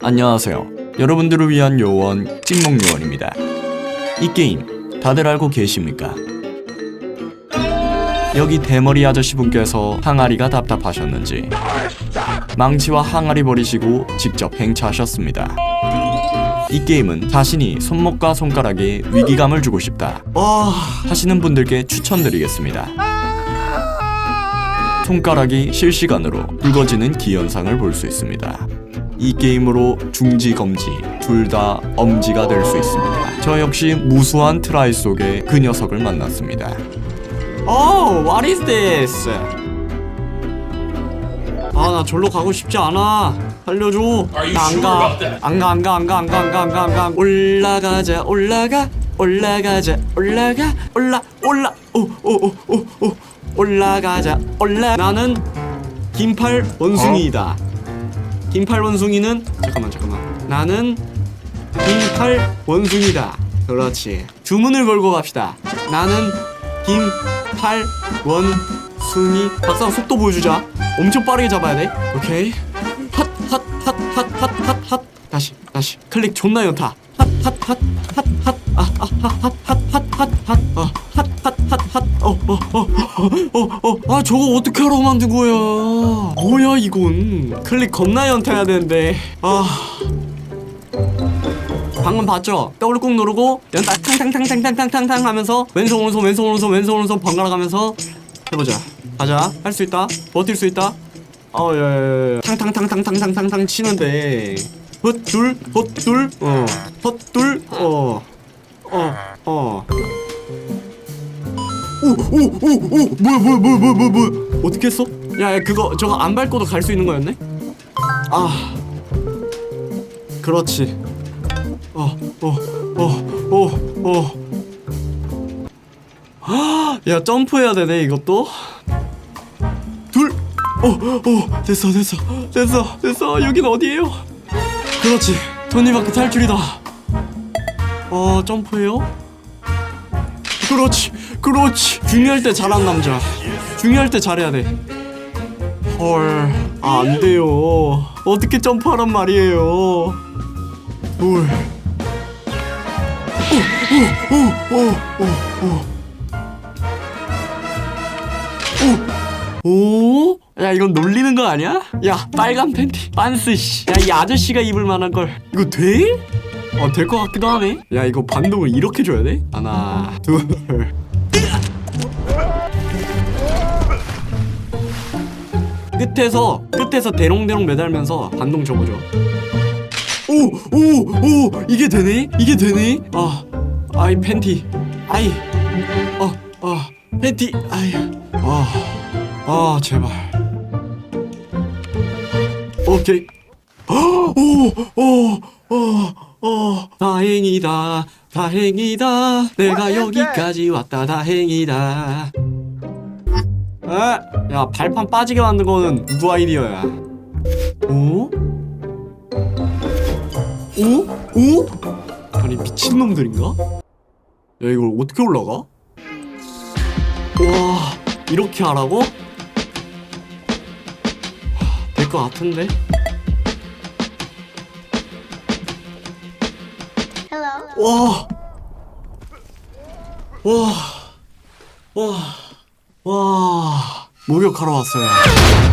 안녕하세요. 여러분들을 위한 요원 찐몽 요원입니다. 이 게임 다들 알고 계십니까? 여기 대머리 아저씨 분께서 항아리가 답답하셨는지 망치와 항아리 버리시고 직접 행차하셨습니다. 이 게임은 자신이 손목과 손가락에 위기감을 주고 싶다 아, 하시는 분들께 추천드리겠습니다. 손가락이 실시간으로 붉어지는 기현상을 볼 수 있습니다. 이 게임으로 중지 검지 둘 다 엄지가 될 수 있습니다. 저 역시 무수한 트라이 속에 그 녀석을 만났습니다. oh, what is this? 아, 나 절로 가고 싶지 않아. 살려줘. 나 안 가. 안 가, 안 가, 안 가, 안 가, 안 가, 안 가, 안 가. 올라가자, 올라가, 올라가자, 올라가, 올라, 올라, 오, 오, 오, 오, 오, 올라가자, 올라. 나는 긴팔 원숭이이다. 긴팔 원숭이는 잠깐만, 잠깐만. 나는 긴팔 원숭이다. 그렇지. 주문을 걸고 갑시다. 나는 긴팔 원숭이. 박상 속도 보여주자. 엄청 빠르게 잡아야 돼. 오케이. 핫 핫 핫 핫 핫핫핫. 다시 다시. 클릭 존나 연타. 핫 핫 핫 핫 핫. 아핫핫 핫 핫핫. 어 핫핫 핫핫. 어어어어어어. 아 저거 어떻게 하라고 만든 거야? 뭐야 이건? 클릭 겁나 연타해야 되는데. 아. 방금 봤죠? 더블 꾹 누르고 연타 탕탕탕탕탕탕탕 하면서 왼손 오른손 왼손 오른손 왼손 오른손 번갈아 가면서 해보자 가자 할 수 있다 버틸 수 있다 어예예예 탕탕탕탕탕탕탕탕 치는데 헛둘 헛둘 어 헛둘 어어어 오오오오 뭐야 뭐야 뭐야 뭐야 뭐야 뭐야. 어떻게 했어? 야, 야 그거 저거 안 밟고도 갈 수 있는 거였네? 아 그렇지. 어, 어어어어어 야 점프해야 되네 이것도. 둘 어 어 됐어 됐어 됐어 됐어. 여긴 어디예요? 그렇지. 톱니바퀴 탈출이다. 어 점프해요 그렇지 그렇지 중요할 때 잘한 남자 중요할 때 잘해야 돼 헐 아, 안 돼요 어떻게 점프하란 말이에요 둘 오? 야 이건 놀리는 거 아니야? 야 빨간 팬티 빤스 씨 야 이 아저씨가 입을 만한 걸 이거 돼? 어 될 것 같기도 하네. 야 이거 반동을 이렇게 줘야 돼? 하나 둘. 끝에서 끝에서 대롱대롱 매달면서 반동 줘보죠. 오오 오 이게 되네? 이게 되네? 아 아이 팬티. 아이 어 어 팬티. 아이 아 아 제발. 오케이. 오 오 오 오 다행이다 다행이다 내가 여기까지 왔다 다행이다 아, 야 발판 빠지게 만든 거는 누구 아이디어야 오? 오? 오? 아니 미친놈들인가? 야 이걸 어떻게 올라가? 와 이렇게 하라고? 될 것 같은데? 와! 와! 와! 와! 목욕하러 왔어요.